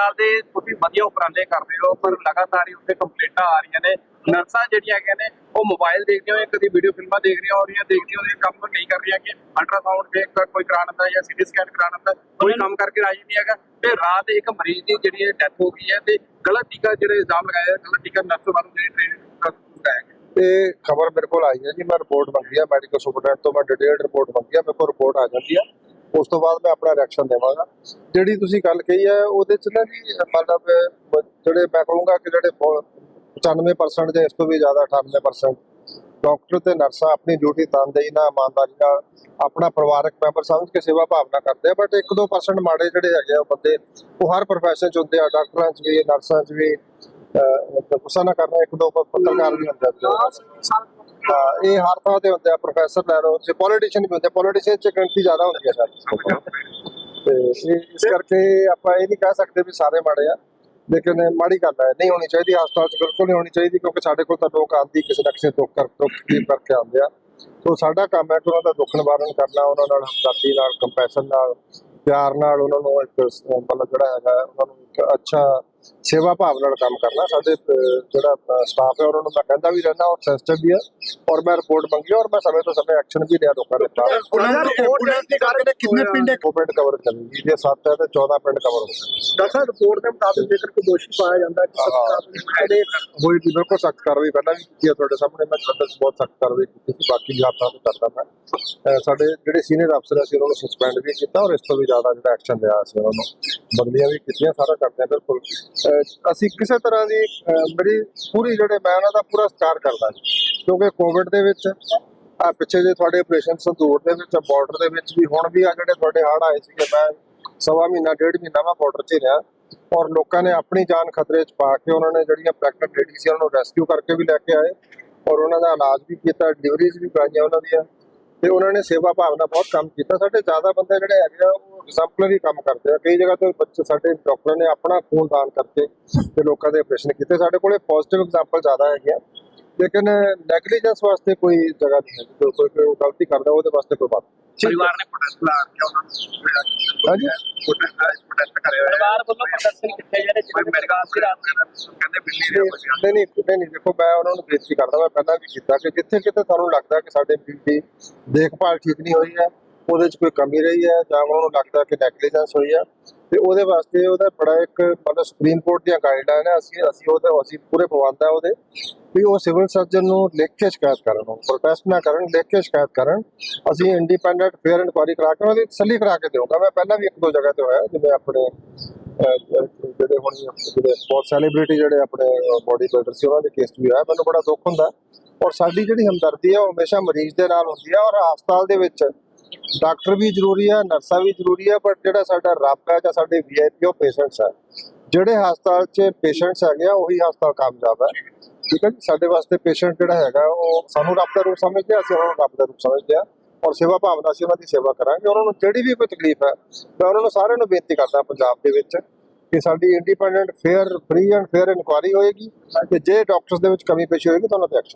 ਹਸਪਤਾਲ ਦੇ ਤੁਸੀਂ ਵਧੀਆ ਉਪਰਾਲੇ ਕਰ ਰਹੇ ਹੋ, ਪਰ ਲਗਾਤਾਰ ਹੀ ਉੱਥੇ ਕੰਪਲੇਂਟਾਂ ਆ ਰਹੀਆਂ ਨੇ। ਨਰਸਾਂ ਜਿਹੜੀਆਂ ਹੈਗੀਆਂ ਨੇ, ਉਹ ਮੋਬਾਈਲ ਦੇਖਦੀਆਂ ਹੋਈਆਂ, ਕਦੀ ਵੀਡੀਓ ਫਿਲਮਾਂ ਦੇਖ ਰਹੀਆਂ ਹੋ ਰਹੀਆਂ ਦੇਖਦੀਆਂ ਹੋਈਆਂ, ਕੰਮ ਨਹੀਂ ਕਰ ਰਹੀਆਂ ਕਿ ਅਲਟਰਾਸਾਊਂਡ ਦੇ ਕੋਈ ਕਰਾਉਣ ਦਾ ਜਾਂ ਸੀਟੀ ਸਕੈਨ ਕਰਾਉਣ ਦਾ ਕੋਈ ਕੰਮ ਕਰਕੇ ਰਾਜੀ ਨਹੀਂ ਹੈਗਾ। ਤੇ ਰਾਤ ਇੱਕ ਮਰੀਜ਼ ਦੀ ਜਿਹੜੀ ਹੈ ਡੈਥ ਹੋ ਗਈ ਹੈ ਤੇ ਗਲਤ ਟੀਕਾ ਜਿਹੜੇ ਇਲਜ਼ਾਮ ਲਗਾਏ ਗਲਤ ਟੀਕਾ ਨਰਸ ਵੱਲੋਂ ਜਿਹੜੀ ਟ੍ਰੇਨਿੰਗ ਲਗਾਇਆ ਗਿਆ ਇਹ ਖਬਰ ਮੇਰੇ ਕੋਲ ਆਈ ਹੈ ਜੀ, ਮੈਂ ਰਿਪੋਰਟ ਮੰਗੀ ਹੈ ਮੈਡੀਕਲ ਸੁਪਰਡੈਂਟ ਤੋਂ ਮੈਂ ਡਿਟੇਲਡ ਰਿਪੋਰਟ ਮੰਗੀ ਹੈ ਮੇਰੇ ਕੋਲ ਰਿਪੋਰਟ ਆ ਜਾਂਦੀ ਹੈ ਉਸ ਤੋਂ ਬਾਅਦ ਮੈਂ ਆਪਣਾ ਰਿਐਕਸ਼ਨ ਦੇਵਾਂਗਾ। ਜਿਹੜੀ ਤੁਸੀਂ ਗੱਲ ਕਹੀ ਹੈ, ਉਹਦੇ ਚ ਨਾ ਜੀ, ਮਤਲਬ, ਜਿਹੜੇ ਮੈਂ ਕਹੂੰਗਾ ਕਿ ਜਿਹੜੇ 95% ਜਾਂ ਇਸ ਤੋਂ ਵੀ ਜ਼ਿਆਦਾ 98% ਡਾਕਟਰ ਤੇ ਨਰਸਾਂ ਆਪਣੀ ਡਿਊਟੀ ਤਨਦੇਹੀ ਨਾਲ, ਇਮਾਨਦਾਰੀ ਨਾਲ, ਆਪਣਾ ਪਰਿਵਾਰਕ ਮੈਂਬਰ ਸਮਝ ਕੇ ਸੇਵਾ ਭਾਵਨਾ ਕਰਦੇ ਆ ਬਟ 1-2% ਮਾੜੇ ਜਿਹੜੇ ਹੈਗੇ ਆ ਬੰਦੇ, ਉਹ ਹਰ ਪ੍ਰੋਫੈਸ਼ਨ ਚ ਹੁੰਦੇ ਆ, ਡਾਕਟਰਾਂ ਚ ਵੀ ਨਰਸਾਂ ਚ ਵੀ ਗੁੱਸਾ ਨਾ ਕਰਨਾ, ਇੱਕ ਦੋ ਪੱਤਰਕਾਰ ਵੀ ਹੁੰਦੇ ਆ। ਇਹ ਹਰ ਥਾਂ ਤੇ ਹੁੰਦੇ ਪ੍ਰੋਫੈਸਰ ਲੈ ਲਓ ਤੇ ਪੋਲੀਟੀਸ਼ੀਅਨ ਵੀ ਹੁੰਦੇ ਪੋਲੀਟੀਸ਼ੀਅਨ ਚ ਗਿਣਤੀ ਜ਼ਿਆਦਾ ਹੁੰਦੀ ਹੈ ਸਰ। ਤੇ ਇਹ- ਇਸ ਕਰਕੇ ਆਪਾਂ ਇਹ ਨਹੀਂ ਕਹਿ ਸਕਦੇ ਵੀ ਸਾਰੇ ਮਾੜੇ ਆ। ਲੇਕਿਨ ਇਹ ਮਾੜੀ ਗੱਲ ਹੈ, ਨਹੀਂ ਹੋਣੀ ਚਾਹੀਦੀ ਹਸਪਤਾਲ ਚ ਬਿਲਕੁਲ ਨਹੀਂ ਹੋਣੀ ਚਾਹੀਦੀ, ਕਿਉਂਕਿ ਸਾਡੇ ਕੋਲ ਤਾਂ ਲੋਕ ਆਉਂਦੀ ਕਿਸੇ ਨਾ ਕਿਸੇ ਦੁੱਖ ਕਰ, ਦੁੱਖ ਤਕਲੀਫ ਕਰਕੇ ਆਉਂਦੇ ਆ। ਸੋ ਸਾਡਾ ਕੰਮ ਹੈ ਕਿ ਉਹਨਾਂ ਦਾ ਦੁੱਖ ਨਿਵਾਰਨ ਕਰਨਾ, ਉਹਨਾਂ ਨਾਲ ਹਮਦਰਦੀ ਨਾਲ ਕੰਪੈਸ਼ਨ ਨਾਲ, ਪਿਆਰ ਨਾਲ ਉਹਨਾਂ ਨੂੰ ਇੱਕ ਸ- ਮਤਲਬ ਜਿਹੜਾ ਹੈਗਾ, ਉਹਨਾਂ ਨੂੰ ਇੱਕ ਅੱਛਾ ਸੇਵਾ ਭਾਵ ਨਾਲ ਕੰਮ ਕਰਨਾ। ਸਾਡੇ ਜਿਹੜਾ ਸਟਾਫ ਹੈ ਉਹਨਾਂ ਨੂੰ ਮੈਂ ਕਹਿੰਦਾ ਵੀ ਰਹਿਣਾ ਔਰ ਸੈਂਸਿਟਿਵ ਵੀ ਹੈ। ਔਰ ਮੈਂ ਰਿਪੋਰਟ ਮੰਗੀ ਔਰ ਮੈਂ ਸਮੇਂ ਤੋਂ ਸਮੇਂ ਐਕਸ਼ਨ ਵੀ ਲਿਆ ਲੋਕਾਂ ਦੇ ਖਿਲਾਫ ਪੁਲਿਸ ਦੀ ਗੱਲ ਕਰੀਏ ਕਿੰਨੇ ਪਿੰਡ ਪਿੰਡ ਕਵਰ ਕਰਨਗੀ ਜੇ 7 ਹੈ ਤੇ 14 ਪਿੰਡ ਕਵਰ ਹੋ ਗਏ ਡਾਕਟਰ ਰਿਪੋਰਟ ਦੇ ਮੁਤਾਬਿਕ ਜੇਕਰ ਕੋਈ ਦੋਸ਼ੀ ਪਾਇਆ ਜਾਂਦਾ ਹੈ ਕਿ ਸਖਤ ਕਾਰਵਾਈ ਹੋਈ ਸੀ ਬਿਲਕੁਲ ਸਖਤ ਕਾਰਵਾਈ। ਪਹਿਲਾਂ ਵੀ ਕੀਤੀ ਹੈ ਤੁਹਾਡੇ ਸਾਹਮਣੇ ਮੈਂ ਤੁਹਾਡੇ ਬਹੁਤ ਸਖਤ ਕਾਰਵਾਈ ਕੀਤੀ ਸੀ ਬਾਕੀ ਵੀ ਆਪਾਂ ਨੂੰ ਕਰਦਾ ਮੈਂ। ਸਾਡੇ ਜਿਹੜੇ ਸੀਨੀਅਰ ਅਫਸਰ ਸੀ ਉਹਨਾਂ ਨੂੰ ਸਸਪੈਂਡ ਵੀ ਕੀਤਾ ਔਰ ਇਸ ਤੋਂ ਵੀ ਜ਼ਿਆਦਾ ਜਿਹੜਾ ਐਕਸ਼ਨ ਲਿਆ ਸੀ ਉਹਨਾਂ ਨੂੰ। ਬਦਲੀਆਂ ਵੀ ਕੀਤੀਆਂ ਸਾਰਾ ਕਰਦੇ ਆ, ਬਿਲਕੁਲ। ਅਹ ਅਸੀਂ ਕਿਸੇ ਤਰ੍ਹਾਂ ਦੀ, ਅਹ ਮੇਰੀ ਪੂਰੀ ਜਿਹੜੇ, ਮੈਂ ਉਹਨਾਂ ਦਾ ਪੂਰਾ ਸਤਿਕਾਰ ਕਰਦਾ ਜੀ। ਕਿਉਂਕਿ ਕੋਵਿਡ ਦੇ ਵਿੱਚ, ਆ ਪਿੱਛੇ ਜੇ ਤੁਹਾਡੇ ਆਪਰੇਸ਼ਨ ਸੰਦੂਰ ਦੇ ਵਿੱਚ ਬਾਰਡਰ ਦੇ ਵਿੱਚ ਵੀ, ਹੁਣ ਵੀ ਆ ਜਿਹੜੇ ਤੁਹਾਡੇ ਹੜ੍ਹ ਆਏ ਸੀਗੇ, ਮੈਂ ਸਵਾ ਮਹੀਨਾ, ਡੇਢ ਮਹੀਨਾ ਮੈਂ ਬਾਰਡਰ 'ਚ ਹੀ ਰਿਹਾ। ਔਰ ਲੋਕਾਂ ਨੇ ਆਪਣੀ ਜਾਨ ਖਤਰੇ 'ਚ ਪਾ ਕੇ ਉਹਨਾਂ ਨੇ ਜਿਹੜੀਆਂ ਪ੍ਰੈਗਨੈਂਟ ਲੇਡੀ ਸੀ, ਉਹਨਾਂ ਨੂੰ ਰੈਸਕਿਊ ਕਰਕੇ ਵੀ ਲੈ ਕੇ ਆਏ। ਔਰ ਉਹਨਾਂ ਦਾ ਇਲਾਜ ਵੀ ਕੀਤਾ ਡਿਲੀਵਰੀਜ਼ ਵੀ ਕਰਾਈਆਂ ਉਹਨਾਂ ਦੀਆਂ। ਤੇ ਉਹਨਾਂ ਨੇ ਸੇਵਾ ਭਾਵਨਾ ਬਹੁਤ ਕੰਮ ਕੀਤਾ। ਸਾਡੇ ਜ਼ਿਆਦਾ ਬੰਦੇ ਜਿਹੜੇ ਹੈਗੇ ਆ ਐਗਜ਼ਾਮਪਲਰੀ ਕੰਮ ਕਰਦੇ ਆ। ਕਈ ਜਗ੍ਹਾ ਤੇ ਬੱਚੇ ਸਾਡੇ ਡਾਕਟਰਾਂ ਨੇ ਆਪਣਾ ਖੂਨ ਦਾਨ ਕਰਕੇ ਤੇ ਲੋਕਾਂ ਦੇ ਆਪਰੇਸ਼ਨ ਕੀਤੇ। ਸਾਡੇ ਕੋਲੇ ਪੋਜ਼ਿਟਿਵ ਐਗਜ਼ਾਮਪਲ ਜ਼ਿਆਦਾ ਹੈਗੇ ਆ ਲੇਕਿਨ ਨੈਗਲੀਜੈਂਸ ਵਾਸਤੇ ਕੋਈ ਜਗ੍ਹਾ ਨਹੀਂ ਹੈ। ਕੋਈ ਕੋਈ ਕੋਈ ਗਲਤੀ ਕਰਦਾ ਉਹਦੇ ਵਾਸਤੇ ਕੋਈ ਬਾਤ ਪਰਿਵਾਰ ਨੇ ਪ੍ਰੋਟੈਸਟ ਲਾ ਕੇ ਉਹਨਾਂ ਨੂੰ। ਹਾਂਜੀ। ਪ੍ਰੋਟੈਸਟ ਪ੍ਰੋਟੈਸਟ ਕਰਿਆ ਹੋਇਆ ਪਰਿਵਾਰ ਵੱਲੋਂ ਪ੍ਰਦਰਸ਼ਨ ਕੀਤੇ ਜਾ ਰਹੇ ਕੋਈ ਮੇਰੇ ਕੋਲ ਸੀ ਰਾਤ ਨੂੰ ਕਹਿੰਦੇ ਬਿੱਲੀ ਦੇ ਬੱਚਿਆਂ ਨਹੀਂ ਨਹੀਂ ਨਹੀਂ ਨਹੀਂ ਦੇਖੋ ਮੈਂ ਉਹਨਾਂ ਨੂੰ ਬੇਨਤੀ ਕਰਦਾ ਮੈਂ ਪਹਿਲਾਂ ਵੀ ਕੀਤਾ ਕਿ ਜਿੱਥੇ ਕਿਤੇ ਤੁਹਾਨੂੰ ਲੱਗਦਾ ਕਿ ਸਾਡੇ ਬਿੱਲ ਦੀ ਦੇਖਭਾਲ ਠੀਕ ਨਹੀਂ ਹੋਈ ਹੈ ਉਹਦੇ 'ਚ ਕੋਈ ਕਮੀ ਰਹੀ ਹੈ ਜਾਂ ਉਹਨਾਂ ਨੂੰ ਲੱਗਦਾ ਕਿ ਨੈਗਲੀਜੈਂਸ ਹੋਈ ਹੈ? ਤੇ ਉਹਦੇ ਵਾਸਤੇ ਉਹਦਾ ਬੜਾ ਇੱਕ ਮਤਲਬ ਸੁਪਰੀਮ ਕੋਰਟ ਦੀਆਂ ਗਾਈਡਲਾਈਨ ਹੈ ਅਸੀਂ ਅਸੀਂ ਉਹਦੇ ਅਸੀਂ ਪੂਰੇ ਪਾਬੰਦ ਉਹਦੇ। ਵੀ ਉਹ ਸਿਵਲ ਸਰਜਨ ਨੂੰ ਲਿਖ ਕੇ ਸ਼ਿਕਾਇਤ ਕਰਨ ਪ੍ਰੋਟੈਸਟ ਨਾ ਕਰਨ, ਲਿਖ ਕੇ ਸ਼ਿਕਾਇਤ ਕਰਨ। ਅਸੀਂ ਇੰਡੀਪੈਂਡੈਂਟ ਫੇਅਰ ਇਨਕੁਆਇਰੀ ਕਰਾ ਕੇ ਉਹਦੀ ਤਸੱਲੀ ਕਰਾ ਕੇ ਦੇਵਾਂਗਾ ਮੈਂ ਪਹਿਲਾਂ ਵੀ ਇੱਕ ਦੋ ਜਗ੍ਹਾ ਤੇ ਹੋਇਆ, ਜਿਵੇਂ ਆਪਣੇ ਜਿਹੜੇ ਹੁਣ ਜਿਹੜੇ ਬਹੁਤ ਸੈਲੀਬ੍ਰਿਟੀ ਜਿਹੜੇ ਆਪਣੇ ਬੋਡੀ ਬਿਲਡਰ ਸੀ, ਉਹਨਾਂ ਦੇ ਕੇਸ ਵੀ ਹੋਇਆ। ਮੈਨੂੰ ਬੜਾ ਦੁੱਖ ਹੁੰਦਾ। ਔਰ ਸਾਡੀ ਜਿਹੜੀ ਹਮਦਰਦੀ ਹੈ, ਉਹ ਹਮੇਸ਼ਾ ਮਰੀਜ਼ ਦੇ ਨਾਲ ਹੁੰਦੀ ਹੈ। ਔਰ ਹਸਪਤਾਲ ਦੇ ਵਿੱਚ ਡਾਕਟਰ ਵੀ ਜ਼ਰੂਰੀ ਹੈ ਨਰਸਾਂ ਵੀ ਜ਼ਰੂਰੀ ਹੈ ਪਰ ਜਿਹੜਾ ਸਾਡਾ ਰੱਬ ਹੈ ਜਾਂ ਸਾਡੇ ਵੀਆਈਪੀ ਉਹ ਪੇਸ਼ੈਂਟਸ ਹੈ ਜਿਹੜੇ ਹਸਪਤਾਲ 'ਚ ਪੇਸ਼ੈਂਟਸ ਹੈਗੇ ਆ, ਉਹੀ ਹਸਪਤਾਲ ਕਾਮਯਾਬ ਹੈ ਠੀਕ ਹੈ ਜੀ? ਸਾਡੇ ਵਾਸਤੇ ਪੇਸ਼ੈਂਟ ਜਿਹੜਾ ਹੈਗਾ, ਉਹ ਸਾਨੂੰ ਰੱਬ ਦਾ ਰੂਪ ਸਮਝਦੇ ਆ, ਅਸੀਂ ਉਹਨਾਂ ਨੂੰ ਰੱਬ ਦਾ ਰੂਪ ਸਮਝਦੇ ਆ। ਔਰ ਸੇਵਾ ਭਾਵਨਾ ਅਸੀਂ ਉਹਨਾਂ ਦੀ ਸੇਵਾ ਕਰਾਂਗੇ। ਉਹਨਾਂ ਨੂੰ ਜਿਹੜੀ ਵੀ ਕੋਈ ਤਕਲੀਫ ਹੈ ਮੈਂ ਉਹਨਾਂ ਨੂੰ ਸਾਰਿਆਂ ਨੂੰ ਬੇਨਤੀ ਕਰਦਾ ਪੰਜਾਬ ਦੇ ਵਿੱਚ ਕਿ ਸਾਡੀ independent fair free and fair inquiry ਹੋਏਗੀ। ਤੇ ਜੇ ਡਾਕਟਰਸ ਦੇ ਵਿੱਚ ਕਮੀ ਪੇਸ਼ੀ ਹੋਏਗੀ, ਤਾਂ ਉਹਨਾਂ ਤੇ ਐਕਸ਼ਨ